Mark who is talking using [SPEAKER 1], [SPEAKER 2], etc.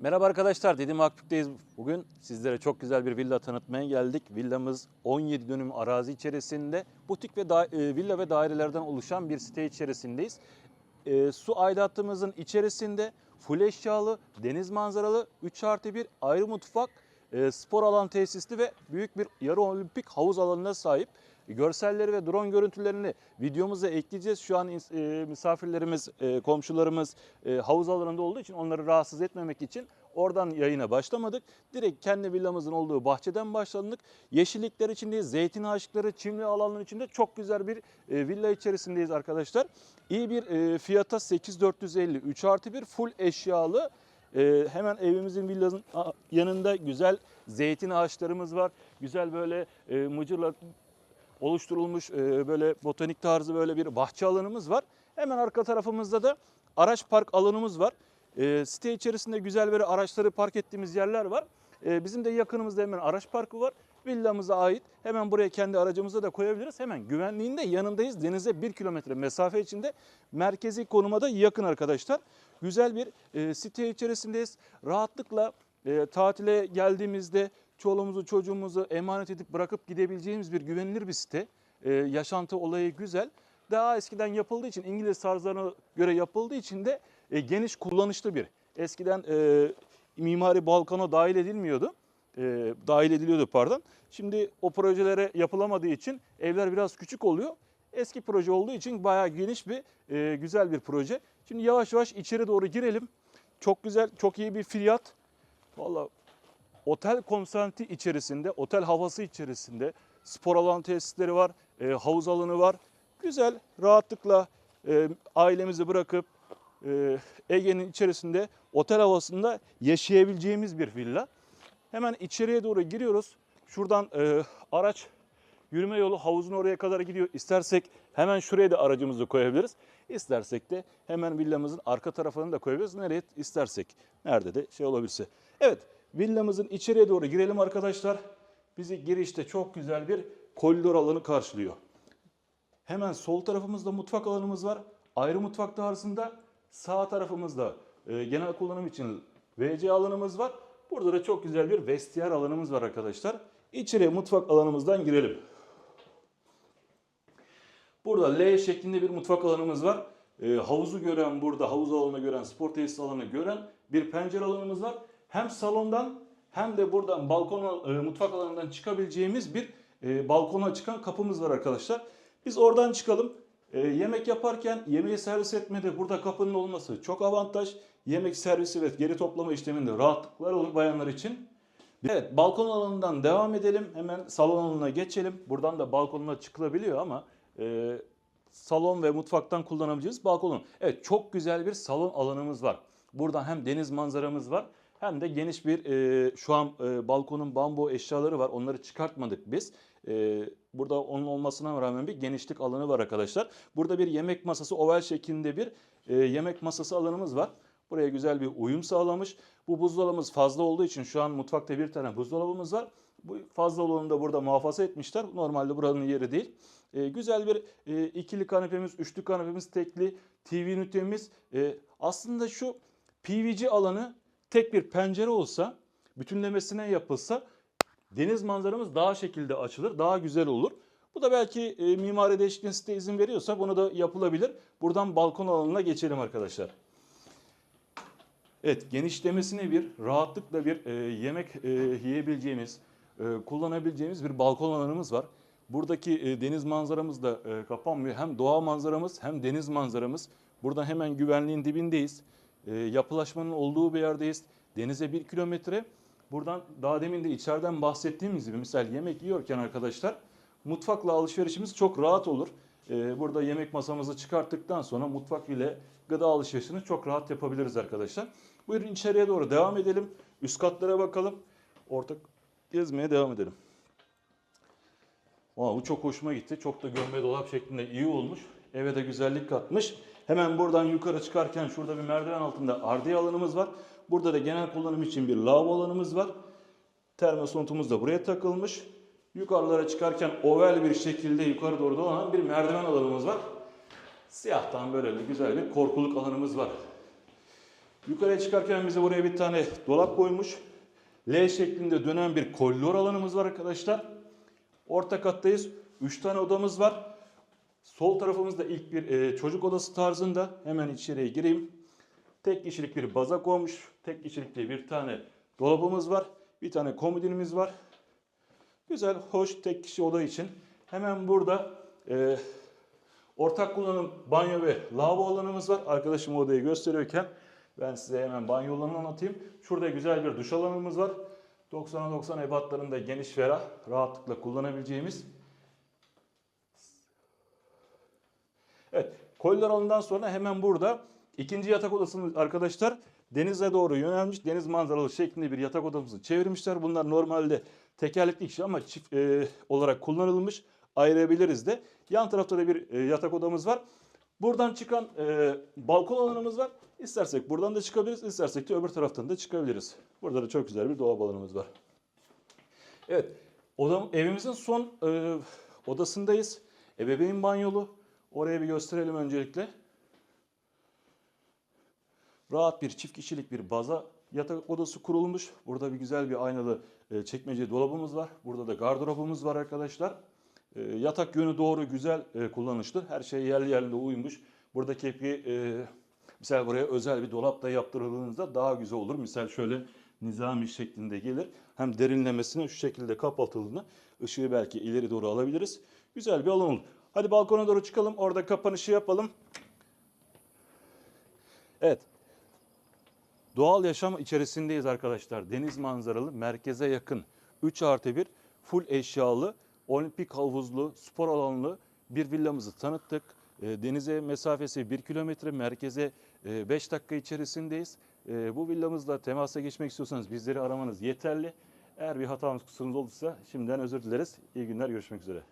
[SPEAKER 1] Merhaba arkadaşlar, Dedim Akbük'teyiz. Bugün sizlere çok güzel bir villa tanıtmaya geldik. Villamız 17 dönüm arazi içerisinde butik ve da- e, villa ve dairelerden oluşan bir site içerisindeyiz. E, su aidatımızın içerisinde full eşyalı, deniz manzaralı, 3 artı 1 ayrı mutfak, e, spor alan tesisli ve büyük bir yarı olimpik havuz alanına sahip. Görselleri ve drone görüntülerini videomuza ekleyeceğiz. Şu an e, misafirlerimiz, e, komşularımız e, havuz alanında olduğu için onları rahatsız etmemek için oradan yayına başlamadık. Direkt kendi villamızın olduğu bahçeden başladık. Yeşillikler içindeyiz, zeytin ağaçları, çimli alanların içinde çok güzel bir villa içerisindeyiz arkadaşlar. İyi bir fiyata 8450, 3 artı 1 full eşyalı. Hemen evimizin villanın yanında güzel zeytin ağaçlarımız var. Güzel böyle mıcırlar oluşturulmuş e, böyle botanik tarzı böyle bir bahçe alanımız var. Hemen arka tarafımızda da araç park alanımız var. E, site içerisinde güzel böyle araçları park ettiğimiz yerler var. E, bizim de yakınımızda hemen araç parkı var. Villamıza ait. Hemen buraya kendi aracımızı da koyabiliriz. Hemen güvenliğinde yanındayız. Denize 1 kilometre mesafe içinde. Merkezi konuma da yakın arkadaşlar. Güzel bir site içerisindeyiz. Rahatlıkla e, tatile geldiğimizde çoluğumuzu çocuğumuzu emanet edip bırakıp gidebileceğimiz bir güvenilir bir site. E, yaşantı olayı güzel. Daha eskiden yapıldığı için İngiliz tarzlarına göre yapıldığı için de e, geniş kullanışlı bir. Eskiden e, mimari balkona dahil edilmiyordu. E, dahil ediliyordu pardon. Şimdi o projelere yapılamadığı için evler biraz küçük oluyor. Eski proje olduğu için bayağı geniş bir e, güzel bir proje. Şimdi yavaş yavaş içeri doğru girelim. Çok güzel, çok iyi bir fiyat. Vallahi otel konsenti içerisinde, otel havası içerisinde spor alan tesisleri var, e, havuz alanı var. Güzel, rahatlıkla e, ailemizi bırakıp e, Ege'nin içerisinde otel havasında yaşayabileceğimiz bir villa. Hemen içeriye doğru giriyoruz. Şuradan e, araç yürüme yolu havuzun oraya kadar gidiyor. İstersek hemen şuraya da aracımızı koyabiliriz. İstersek de hemen villamızın arka tarafını da koyabiliriz. Nereye istersek. Nerede de şey olabilirse. Evet villamızın içeriye doğru girelim arkadaşlar. Bizi girişte çok güzel bir koridor alanı karşılıyor. Hemen sol tarafımızda mutfak alanımız var. Ayrı mutfak tarzında sağ tarafımızda e, genel kullanım için WC alanımız var. Burada da çok güzel bir vestiyer alanımız var arkadaşlar. İçeriye mutfak alanımızdan girelim. Burada L şeklinde bir mutfak alanımız var. E, havuzu gören burada havuz alanını gören, spor tesis alanını gören bir pencere alanımız var. Hem salondan hem de buradan balkon e, mutfak alanından çıkabileceğimiz bir e, balkona çıkan kapımız var arkadaşlar. Biz oradan çıkalım. E, yemek yaparken yemeği servis etmede burada kapının olması çok avantaj. Yemek servisi ve geri toplama işleminde rahatlıklar olur bayanlar için. Evet balkon alanından devam edelim. Hemen salon alanına geçelim. Buradan da balkonuna çıkılabiliyor ama e, salon ve mutfaktan kullanabileceğiz balkonu. Evet çok güzel bir salon alanımız var. Buradan hem deniz manzaramız var hem de geniş bir e, şu an e, balkonun bambu eşyaları var. Onları çıkartmadık biz. E, burada onun olmasına rağmen bir genişlik alanı var arkadaşlar. Burada bir yemek masası oval şeklinde bir e, yemek masası alanımız var. Buraya güzel bir uyum sağlamış. Bu buzdolabımız fazla olduğu için şu an mutfakta bir tane buzdolabımız var. Bu fazla olanı da burada muhafaza etmişler. Normalde buranın yeri değil. E, güzel bir e, ikili kanepemiz, üçlü kanepemiz, tekli TV ünitemiz. E, aslında şu PVC alanı tek bir pencere olsa, bütünlemesine yapılsa deniz manzaramız daha şekilde açılır, daha güzel olur. Bu da belki e, mimari değişikliğin site izin veriyorsa bunu da yapılabilir. Buradan balkon alanına geçelim arkadaşlar. Evet genişlemesine bir rahatlıkla bir e, yemek e, yiyebileceğimiz, e, kullanabileceğimiz bir balkon alanımız var. Buradaki e, deniz manzaramız da e, kapanmıyor. Hem doğa manzaramız hem deniz manzaramız. Buradan hemen güvenliğin dibindeyiz. E, yapılaşmanın olduğu bir yerdeyiz. Denize bir kilometre. Buradan daha demin de içeriden bahsettiğimiz gibi misal yemek yiyorken arkadaşlar mutfakla alışverişimiz çok rahat olur. E, burada yemek masamızı çıkarttıktan sonra mutfak ile gıda alışverişini çok rahat yapabiliriz arkadaşlar. Buyurun içeriye doğru devam edelim. Üst katlara bakalım. Ortak gezmeye devam edelim. Aa, bu çok hoşuma gitti. Çok da gömme dolap şeklinde iyi olmuş. Eve de güzellik katmış. Hemen buradan yukarı çıkarken şurada bir merdiven altında ardiye alanımız var. Burada da genel kullanım için bir lavabo alanımız var. Termosontumuz da buraya takılmış. Yukarılara çıkarken oval bir şekilde yukarı doğru dolanan bir merdiven alanımız var. Siyahtan böyle bir güzel bir korkuluk alanımız var. Yukarıya çıkarken bize buraya bir tane dolap koymuş. L şeklinde dönen bir koridor alanımız var arkadaşlar. Orta kattayız. 3 tane odamız var. Sol tarafımızda ilk bir e, çocuk odası tarzında. Hemen içeriye gireyim. Tek kişilik bir baza konmuş. Tek kişilikli bir tane dolabımız var. Bir tane komodinimiz var. Güzel, hoş tek kişi oda için. Hemen burada e, ortak kullanım banyo ve lavabo alanımız var. Arkadaşım odayı gösteriyorken ben size hemen banyo alanını anlatayım. Şurada güzel bir duş alanımız var. 90'a 90 ebatlarında geniş ferah, rahatlıkla kullanabileceğimiz. Koridor alanından sonra hemen burada ikinci yatak odasımız arkadaşlar denize doğru yönelmiş deniz manzaralı şeklinde bir yatak odamızı çevirmişler. Bunlar normalde tekerlekli kişi ama çift e, olarak kullanılmış. Ayırabiliriz de. Yan tarafta da bir e, yatak odamız var. Buradan çıkan e, balkon alanımız var. İstersek buradan da çıkabiliriz, istersek de öbür taraftan da çıkabiliriz. Burada da çok güzel bir dolap alanımız var. Evet, odam, evimizin son e, odasındayız. Ebeveyn banyolu. Oraya bir gösterelim öncelikle. Rahat bir çift kişilik bir baza yatak odası kurulmuş. Burada bir güzel bir aynalı e, çekmece dolabımız var. Burada da gardırobumuz var arkadaşlar. E, yatak yönü doğru güzel e, kullanışlı. Her şey yerli yerinde uymuş. Buradaki bir misal buraya özel bir dolap da yaptırıldığınızda daha güzel olur. Misal şöyle nizami şeklinde gelir. Hem derinlemesine şu şekilde kapatıldığında ışığı belki ileri doğru alabiliriz. Güzel bir alan olur. Hadi balkona doğru çıkalım. Orada kapanışı yapalım. Evet. Doğal yaşam içerisindeyiz arkadaşlar. Deniz manzaralı, merkeze yakın. 3 artı 1 full eşyalı, olimpik havuzlu, spor alanlı bir villamızı tanıttık. E, Denize mesafesi 1 kilometre, merkeze 5 dakika içerisindeyiz. E, Bu villamızla temasa geçmek istiyorsanız bizleri aramanız yeterli. Eğer bir hatamız kusurumuz olursa şimdiden özür dileriz. İyi günler, görüşmek üzere.